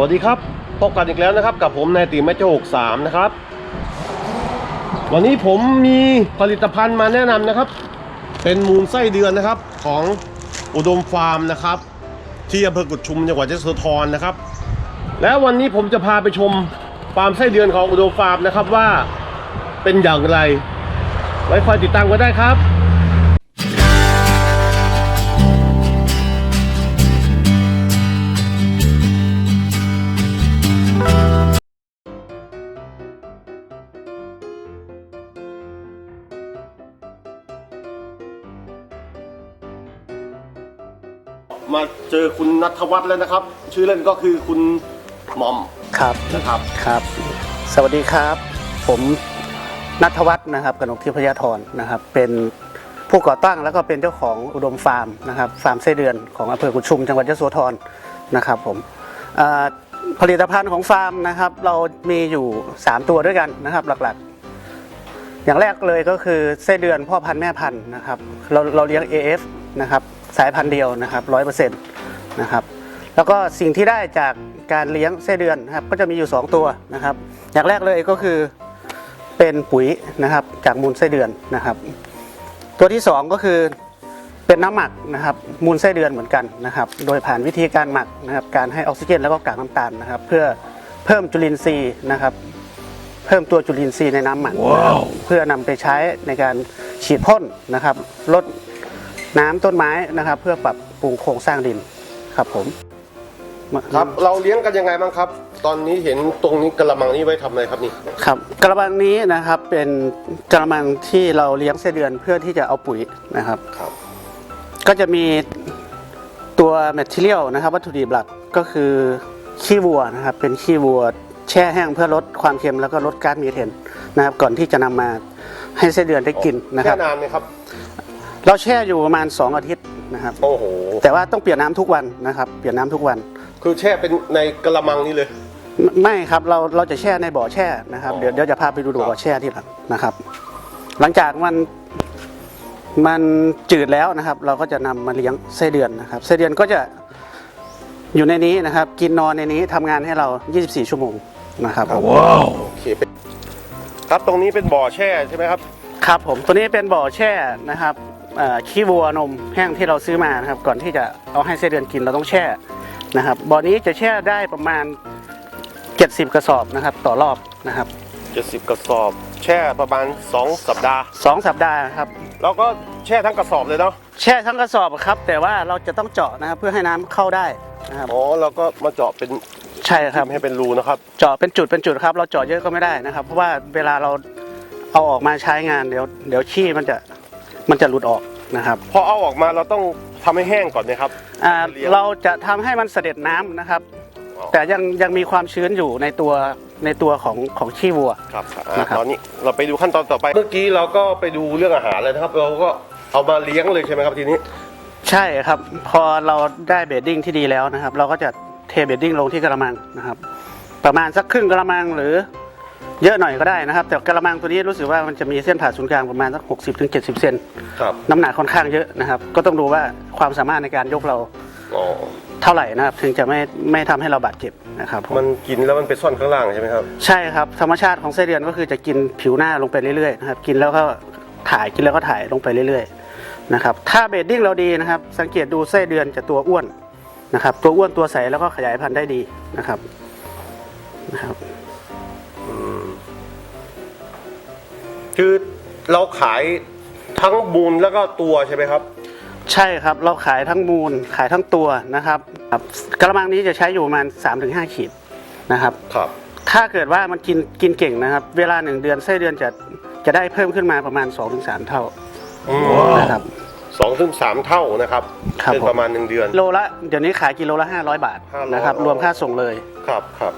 วัสดีครับพบกันอีกแล้วนะครับ กับผมนายตีแมจโจกสามนะครับ วันนี้ผมมีผลิตภัณฑ์มาแนะนำนะครับ เป็นมูลไส้เดือนนะครับของอุดมฟาร์มนะครับ ที่อำเภอกุดชุมจังหวัดยโสธรนะครับ แล้ววันนี้ผมจะพาไปชมฟาร์มไส้เดือนของอุดมฟาร์มนะครับว่าเป็นอย่างไร ไว้คอยติดตามกันได้ครับ นัทวัฒน์แล้วนะครับ ชื่อเล่นก็คือคุณหม่อมครับนะครับครับ สวัสดีครับ ผมนัทวัฒน์นะครับกนกทิพยธรนะครับ เป็นผู้ก่อตั้งแล้วก็เป็นเจ้าของอุดมฟาร์มนะครับฟาร์มไส้เดือนของอำเภอกุดชุมจังหวัดยโสธรนะครับผมเอ่อผลิตภัณฑ์ของฟาร์มนะครับ เรามีอยู่ 3 ตัวด้วยกันนะครับ หลักๆ อย่างแรกเลยก็คือไส้เดือนพ่อพันธุ์แม่พันธุ์นะครับเราเราเลี้ยง AF นะครับสายพันธุ์เดียวนะครับร้อยเปอร์เซ็นต์ นะครับ แล้วก็สิ่งที่ได้จากการเลี้ยงไส้เดือนนะครับก็จะมีอยู่ 2 ตัวนะครับ อย่างแรกเลยก็คือเป็นปุ๋ยนะครับจากมูลไส้เดือนนะครับ ตัวที่ 2 ก็คือเป็นน้ำหมักนะครับมูลไส้เดือนเหมือนกันนะครับ โดยผ่านวิธีการหมักนะครับการให้ออกซิเจนแล้วก็กากน้ำตาลนะครับ เพื่อเพิ่มจุลินทรีย์นะครับ เพิ่มตัวจุลินทรีย์ในน้ำหมักนะครับเพื่อนำไปใช้ในการฉีดพ่นนะครับลดน้ำต้นไม้นะครับ เพื่อปรับปรุงโครงสร้างดิน ครับผมครับเราเลี้ยงกันยังไงบ้างครับ ตอนนี้เห็นตรงนี้กระมังนี้ไว้ทำอะไรครับนี่ครับกระมังนี้นะครับเป็นกระมังที่เราเลี้ยงไส้เดือนเพื่อที่จะเอาปุ๋ยนะครับครับ ก็จะมีตัวแมทเทียลนะครับ วัตถุดิบหลักก็คือขี้วัวนะครับ เป็นขี้วัวแช่แห้งเพื่อลดความเค็มแล้วก็ลดก๊าซมีเทนนะครับ ก่อนที่จะนำมาให้ไส้เดือนได้กินนะครับแค่นานไหมครับ เราแช่อยู่ประมาณ 2 อาทิตย์ นะครับ โอ้โห แต่ว่าต้องเปลี่ยนน้ำทุกวันนะครับ เปลี่ยนน้ำทุกวัน คือแช่เป็นในกระมังนี้เลย ไม่ไม่ครับเราเราจะแช่ในบ่อแช่นะครับ อ๋อเดี๋ยวเดี๋ยวจะพาไปดูครับบ่อแช่ที่หลังนะครับ หลังจากมันมันจืดแล้วนะครับ เราก็จะนำมาเลี้ยงไส้เดือนนะครับไส้เดือนก็จะอยู่ในนี้นะครับ กินนอนในนี้ทำงานให้เรา 24 ชั่วโมงนะครับผมโอเคเป็นครับตรงนี้เป็นบ่อแช่ใช่ไหมครับ ครับผมตัวนี้เป็นบ่อแช่นะครับเอ่อ ขี้วัวนมแห้งที่เราซื้อมานะครับ ก่อนที่จะเอาให้ไส้เดือนกินเราต้องแช่นะครับบ่อนี้จะแช่ได้ประมาณ 70 กระสอบนะครับ ต่อรอบนะครับ 70 กระสอบ แช่ประมาณ 2 สัปดาห์สองสัปดาห์ครับเราก็แช่ทั้งกระสอบเลยเนาะแช่ทั้งกระสอบครับ แต่ว่าเราจะต้องเจาะนะครับเพื่อให้น้ำเข้าได้นะครับอ๋อเราก็มาเจาะเป็นใช่ครับให้เป็นรูนะครับ เจาะเป็นจุดเป็นจุดครับ เราเจาะเยอะก็ไม่ได้นะครับ เพราะว่าเวลาเราเอาออกมาใช้งานเดี๋ยวเดี๋ยวขี้มันจะ มันจะหลุดออกนะครับพอเอาออกมาเราต้องทำให้แห้งก่อนนะครับอ่าเลี้ยงเราจะทำให้มันเสด็จน้ำนะครับอ๋อแต่ยังยังมีความชื้นอยู่ในตัวในตัวของของขี้วัว ครับอะนะครับ ตอนนี้เราไปดูขั้นตอนต่อไป เมื่อกี้เราก็ไปดูเรื่องอาหารเลยนะครับ เราก็เอามาเลี้ยงเลยใช่ไหมครับทีนี้ ใช่ครับ พอเราได้เบดดิ้งที่ดีแล้วนะครับ เราก็จะเทเบดดิ้งลงที่กระมังนะครับ ประมาณสักครึ่งกระมังหรือ เยอะหน่อยก็ได้นะครับ แต่กระมังตัวนี้รู้สึกว่ามันจะมีเส้นผ่าศูนย์กลางประมาณสักหกสิบถึงเจ็ดสิบเซนครับน้ำหนักค่อนข้างเยอะนะครับ ก็ต้องดูว่าความสามารถในการยกเราอ๋อเท่าไหร่นะครับถึงจะไม่ไม่ทำให้เราบาดเจ็บนะครับผมมันกินแล้วมันไปซ่อนข้างล่างใช่ไหมครับ ใช่ครับธรรมชาติของไส้เดือนก็คือจะกินผิวหน้าลงไปเรื่อยๆนะครับกินแล้วก็ถ่ายกินแล้วก็ถ่ายลงไปเรื่อยๆนะครับถ้าเบดดิ้งเราดีนะครับ สังเกตดูไส้เดือนจะตัวอ้วนนะครับ ตัวอ้วนตัวใสแล้วก็ขยายพันธุ์ได้ดีนะครับนะครับ คือเราขายทั้งมูลแล้วก็ตัวใช่ไหมครับ ใช่ครับเราขายทั้งมูลขายทั้งตัวนะครับครับกระมังนี้จะใช้อยู่ประมาณ 3-5 ขีดนะครับ ครับ ถ้าเกิดว่ามันกินกินเก่งนะครับ เวลาหนึ่งเดือนไส้เดือนจะจะได้เพิ่มขึ้นมาประมาณ 2-3 เท่านะครับสองถึงสามเท่านะครับครับเป็นผม ประมาณหนึ่งเดือน โลละเดี๋ยวนี้ขายกิโลละ 500 บาท500นะครับอ๋อรวมค่าส่งเลย ครับครับ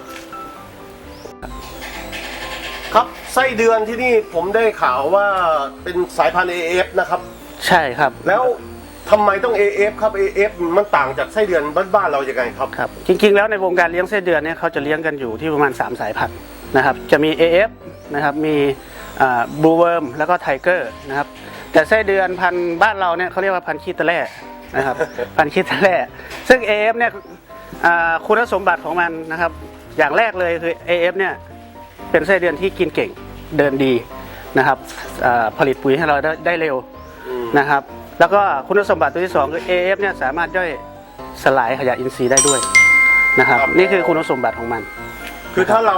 ไส้เดือนที่นี่ผมได้ข่าวว่าเป็นสายพันธุ์ AF นะครับ ใช่ครับ แล้วทำไมต้อง AF ครับ AF มันต่างจากไส้เดือนบ้านๆเรายังไงครับ ครับจริงๆแล้วในวงการเลี้ยงไส้เดือนเนี่ยเขาจะเลี้ยงกันอยู่ที่ประมาณ 3 สายพันธุ์นะครับจะมี AF นะครับมีบลูเวิร์มแล้วก็ไทเกอร์นะครับแต่ไส้เดือนพันธุ์บ้านเราเนี่ยเขาเรียกว่าพันธุ์ขี้ตะแร่นะครับ พันธุ์ขี้ตะแร่ซึ่ง AF เนี่ยอ่าคุณสมบัติของมันนะครับอย่างแรกเลยคือ AF เนี่ย เป็นไส้เดือนที่กินเก่งเดินดีนะครับอ่าผลิตปุ๋ยให้เราได้ได้เร็วอืมนะครับ แล้วก็คุณสมบัติตัวที่สองคือ AF เนี่ยสามารถย่อยสลายขยะอินทรีย์ได้ด้วยนะครับ นี่คือคุณสมบัติของมัน คือถ้าเรา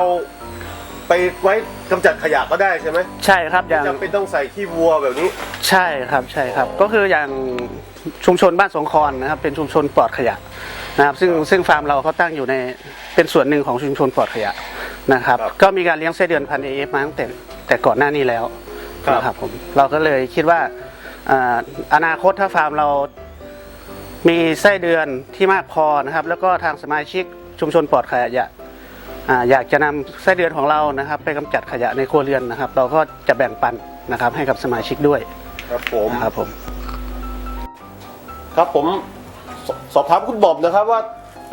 ไปไว้กำจัดขยะก็ได้ใช่ไหมใช่ครับอย่างจำเป็นต้องใส่ขี้วัวแบบนี้ ใช่ครับใช่ครับ ก็คืออย่างชุมชนบ้านสงครนะครับ เป็นชุมชนปลอดขยะนะครับ ซึ่งซึ่งฟาร์มเราเขาตั้งอยู่ในเป็นส่วนหนึ่งของชุมชนปลอดขยะ นะครับ ครับ ก็มีการเลี้ยงไส้เดือนพันเอฟมาตั้งแต่แต่ก่อนหน้านี้แล้วครับ นะครับผมเราก็เลยคิดว่าอ่าอนาคตถ้าฟาร์มเรามีไส้เดือนที่มากพอนะครับ แล้วก็ทางสมาชิกชุมชนปลอดขยะอ่าอยากจะนำไส้เดือนของเรานะครับ ไปกำจัดขยะในครัวเรือนนะครับ เราก็จะแบ่งปันนะครับให้กับสมาชิกด้วยครับผม นะครับผม ครับผมสสอบถามคุณบอมนะครับว่า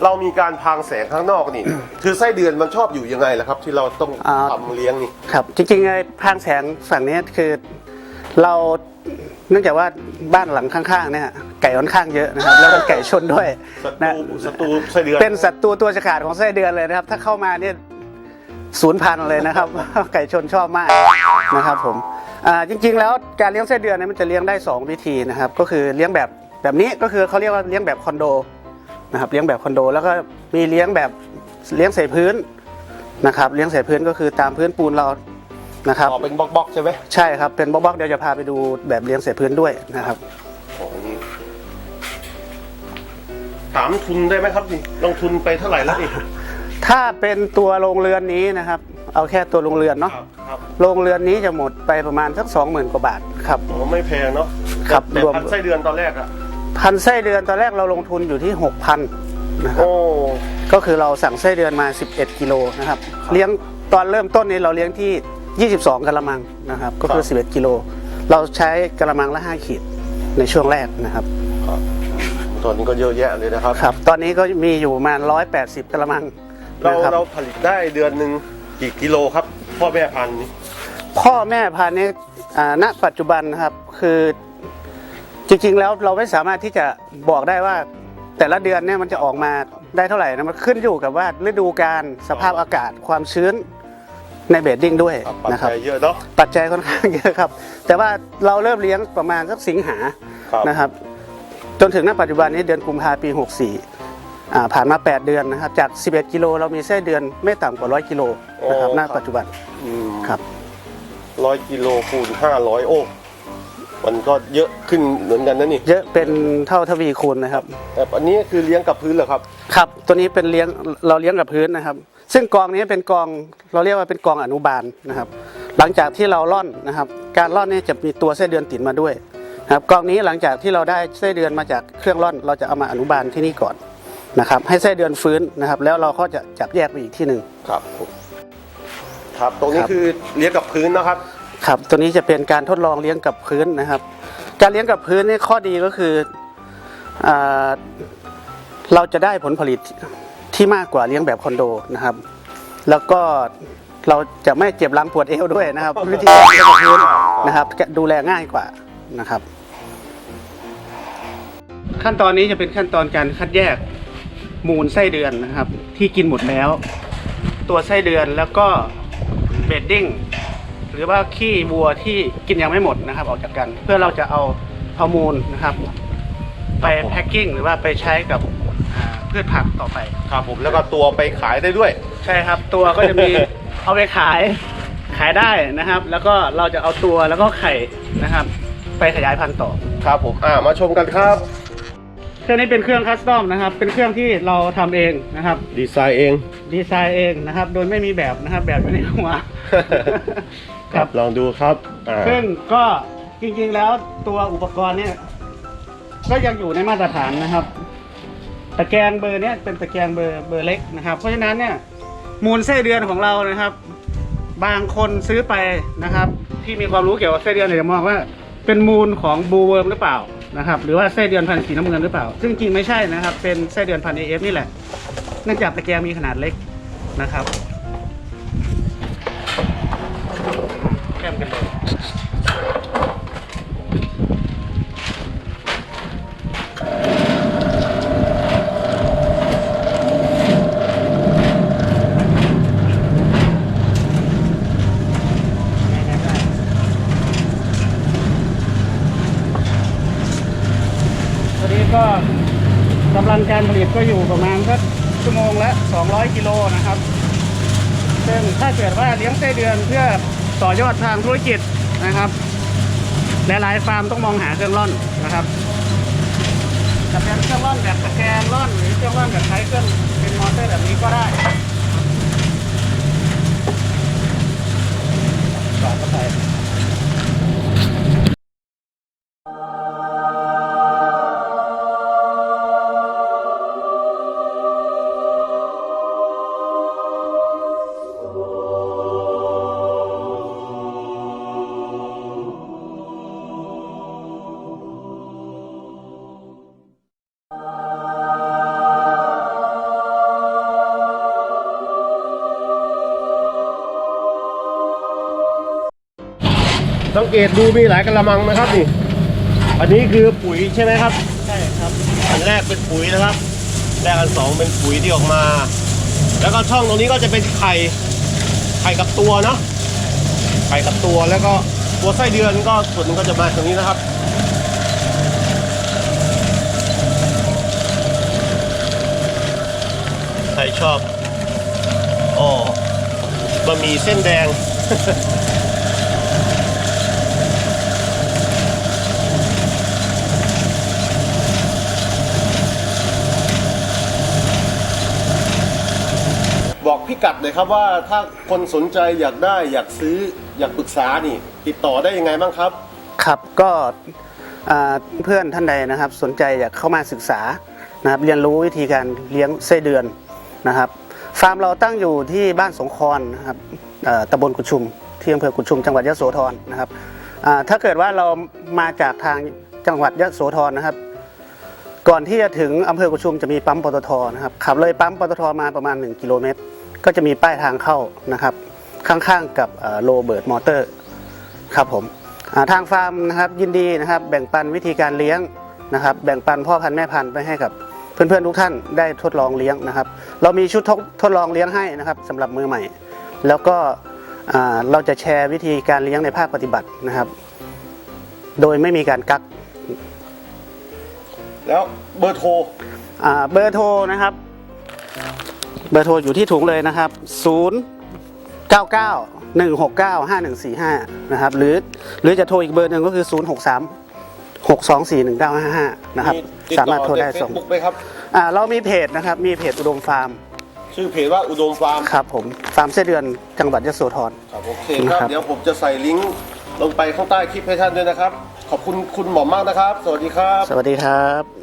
เรามีการพรางแสงข้างนอกนี่ คือไส้เดือนมันชอบอยู่ยังไงล่ะครับ ที่เราต้องอ่า ทำเลี้ยงนี่ ครับจริงๆไอ้พางแสงฝั่งนี้คือเราเนื่องจากว่าบ้านหลังข้างๆเนี่ยไก่ค่อนข้างเยอะนะครับแล้วก็ไก่ชนด้วยศัตนะรูศัตรูไส้เดือนเป็นศัตรูตัวฉกาจของไส้เดือนเลยนะครับ ถ้าเข้ามาเนี่ยศูนย์พันเลยนะครับ ไก่ชนชอบมากนะครับผมอ่าจริงๆแล้วการเลี้ยงไส้เดือนเนี่ยมันจะเลี้ยงได้2วิธีนะครับก็คือเลี้ยงแบบแบบนี้ก็คือเขาเรียกว่าเลี้ยงแบบคอนโด นะครับเลี้ยงแบบคอนโด แล้วก็มีเลี้ยงแบบเลี้ยงใส่พื้นนะครับเลี้ยงใส่พื้นก็คือตามพื้นปูนเรานะครับออกเป็นบล็อกๆใช่ไหมใช่ครับเป็นบล็อกๆเดี๋ยวจะพาไปดูแบบเลี้ยงใส่พื้นด้วยนะครับโอ้โหนี่ถามทุนได้ไหมครับนี่ลงทุนไปเท่าไหร่แล้วนี่ถ้าเป็นตัวโรงเรือนนี้นะครับ เอาแค่ตัวโรงเรือนเนาะครับครับโรงเรือนนี้จะหมดไปประมาณสักสองหมื่นกว่าบาทครับโอ้ไม่แพงเนาะครับแต่รวมพันไส้เดือนตอนแรกอะ พันไส้เดือนตอนแรกเราลงทุนอยู่ที่ 6,000นะครับ โอ้ ก็คือเราสั่งไส้เดือนมา 11 กิโลนะครับ เลี้ยงตอนเริ่มต้นนี้เราเลี้ยงที่ 22กะละมังนะครับ ก็คือ 11 กิโล เราใช้กะละมังละ 5 ขีดในช่วงแรกนะครับครับตอนนี้ก็เยอะแยะเลยนะครับ ครับ ตอนนี้ก็มีอยู่ประมาณ 180กะละมังเรานะครับ เราผลิตได้เดือนหนึ่งกี่กิโลครับ พ่อแม่พันธุ์นี่พ่อแม่พันธุ์เนี่ยอ่าณปัจจุบันนะครับคือ จริงๆแล้วเราไม่สามารถที่จะบอกได้ว่า แต่ละเดือนเนี่ยมันจะออกมาได้เท่าไหร่นะมันขึ้นอยู่กับว่าฤดูกาลสภาพอากาศความชื้นในเบดดิ้งด้วยครับปัจนะครับ จัยเยอะเนาะ ปัจจัยค่อนข้างเยอะครับ แต่ว่าเราเริ่มเลี้ยงประมาณสักสิงหาครับ นะครับ จนถึงณปัจจุบันนี้เดือนกุมภาพันธ์ปี 64อ่าผ่านมา 8 เดือนนะครับ จาก 11 กิโลเรามีไส้เดือนไม่ต่ำกว่า 100 กิโลนะครับณปัจจุบันอืมครับ ร้อยกิโลคูณห้าร้อยโอ้ มันก็เยอะขึ้นเหมือนกันนะนี่เยอะเป็นเท่าทวีคูณนะครับ แต่อันนี้คือเลี้ยงกับพื้นเหรอครับ ครับ ตัวนี้เป็นเลี้ยงเราเลี้ยงกับพื้นนะครับ ซึ่งกองนี้เป็นกองเราเรียกว่าเป็นกองอนุบาลนะครับ หลังจากที่เราล่อนนะครับ การล่อนนี่จะมีตัวไส้เดือนติดมาด้วยนะครับกองนี้หลังจากที่เราได้ไส้เดือนมาจากเครื่องล่อน เราจะเอามาอนุบาลที่นี่ก่อนนะครับ ให้ไส้เดือนฟื้นนะครับ แล้วเราก็จะจับแยกไปอีกที่หนึ่งครับผมครับ ตรงนี้ครับ คือเลี้ยงกับพื้นนะครับ ครับตัวนี้จะเป็นการทดลองเลี้ยงกับพื้นนะครับ การเลี้ยงกับพื้นนี่ข้อดีก็คืออ่าเราจะได้ผลผลิตที่มากกว่าเลี้ยงแบบคอนโดนะครับ แล้วก็เราจะไม่เจ็บหลังปวดเอวด้วยนะครับวิธีการเลี้ยงกับพื้นนะครับดูแลง่ายกว่านะครับ ขั้นตอนนี้จะเป็นขั้นตอนการคัดแยกมูลไส้เดือนนะครับ ที่กินหมดแล้ว ตัวไส้เดือนแล้วก็เบดดิ้งห รือว่าขี้วัวที่กินยังไม่หมดนะครับ ออกจากกัน เพื่อเราจะเอาเอามูลนะครับ ไปแพ็คกิ้งหรือว่าไปใช้กับอ่าพืชผักต่อไป ครับผมแล้วก็ตัวไปขายได้ด้วย ใช่ครับตัวก็จะมี เอาไปขายขายได้นะครับ แล้วก็เราจะเอาตัวแล้วก็ไข่นะครับ ไปขยายพันธุ์ต่อ ครับผมอ่ามาชมกันครับ เครื่องนี้เป็นเครื่องคัสตอมนะครับ เป็นเครื่องที่เราทำเองนะครับ ดีไซน์เอง ดีไซน์เองนะครับ โดยไม่มีแบบนะครับ แบบอยู่ในหัว ครับ ลองดูครับอ่าซึ่งก็จริงๆแล้วตัวอุปกรณ์เนี่ยก็ยังอยู่ในมาตรฐานนะครับ ตะแกรงเบอร์เนี้ยเป็นตะแกรงเบอร์เบอร์เล็กนะครับ เพราะฉะนั้นเนี่ยมูลไส้เดือนของเรานะครับ บางคนซื้อไปนะครับ ที่มีความรู้เกี่ยวกับไส้เดือนเนี่ยจะมองว่า เป็นมูลของบูเวิร์มหรือเปล่า นะครับ หรือว่าไส้เดือนพันธุ์สีน้ำเงินหรือเปล่า ซึ่งจริงไม่ใช่นะครับ เป็นไส้เดือนพันธุ์เอฟนี่แหละ เนื่องจากตะแกรงมีขนาดเล็กนะครับ การผลิตก็อยู่ประมาณสักชั่วโมงละ 200 กิโลนะครับ ซึ่งถ้าเกิดว่าเลี้ยงไส้เดือนเพื่อต่อยอดทางธุรกิจนะครับหลายๆฟาร์มต้องมองหาเครื่องร่อนนะครับจะเป็นเครื่องร่อนแบบตะแกรงร่อนหรือเครื่องร่อนแบบใช้เครื่องเป็นมอเตอร์แบบนี้ก็ได้ต่อเข้าไป สังเกตดูมีหลายกระมังนะครับนี่ อันนี้คือปุ๋ยใช่ไหมครับ ใช่ครับ อันแรกเป็นปุ๋ยนะครับ แรกอันสองเป็นปุ๋ยที่ออกมา แล้วก็ช่องตรงนี้ก็จะเป็นไข่ ไข่กับตัวเนาะ ไข่กับตัวแล้วก็ตัวไส้เดือนก็ส่วนหนึงก็จะมาตรงนี้นะครับใครชอบอ๋อบะหมี่เส้นแดง พี่กัดเลยครับว่าถ้าคนสนใจอยากได้อยากซื้ออยากปรึกษานี่ ติดต่อได้ยังไงบ้างครับ ครับก็อ่าเพื่อนท่านใดนะครับ สนใจอยากเข้ามาศึกษานะครับเรียนรู้วิธีการเลี้ยงไส้เดือนนะครับฟาร์มเราตั้งอยู่ที่บ้านสงครนะครับเอ่อตำบลกุดชุมที่อำเภอกุดชุมจังหวัดยะโสธรนะครับอ่าถ้าเกิดว่าเรามาจากทางจังหวัดยะโสธรนะครับ ก่อนที่จะถึงอำเภอกุดชุมจะมีปั๊มปตทนะครับขับเลยปั๊มปตทมาประมาณ 1 กิโลเมตร ก็จะมีป้ายทางเข้านะครับ ข้างๆกับโรเบิร์ตมอเตอร์ครับผมอ่าทางฟาร์มนะครับยินดีนะครับ แบ่งปันวิธีการเลี้ยงนะครับ แบ่งปันพ่อพันธุ์แม่พันธุ์ไปให้กับเพื่อนๆทุกท่านได้ทดลองเลี้ยงนะครับ เรามีชุดทดทดลองเลี้ยงให้นะครับสำหรับมือใหม่ แล้วก็อ่าเราจะแชร์วิธีการเลี้ยงในภาคปฏิบัตินะครับ โดยไม่มีการกัก แล้วเบอร์โทรอ่าเบอร์โทรนะครับ เบอร์โทรอยู่ที่ถุงเลยนะครับ 0 9 9 1 6 9 5 1 4 5 นะครับ หรือหรือจะโทรอีกเบอร์หนึ่งก็คือ 0 6 3 6 2 4 1 9 5 5 นะครับติดสาต่มารถอโทรในได้เฟซส่งบุ๊กไหมครับอ่าเรามีเพจนะครับ มีเพจอุดมฟาร์ม ชื่อเพจว่าอุดมฟาร์ม ครับผม ฟาร์มเส้เดือนจังหวัดยโสธร ครับโอเคครับครับเดี๋ยวผมจะใส่ลิงก์ลงไปข้างใต้คลิปให้ท่านด้วยนะครับ ขอบคุณคุณหมอมมากนะครับ สวัสดีครับ สวัสดีครับ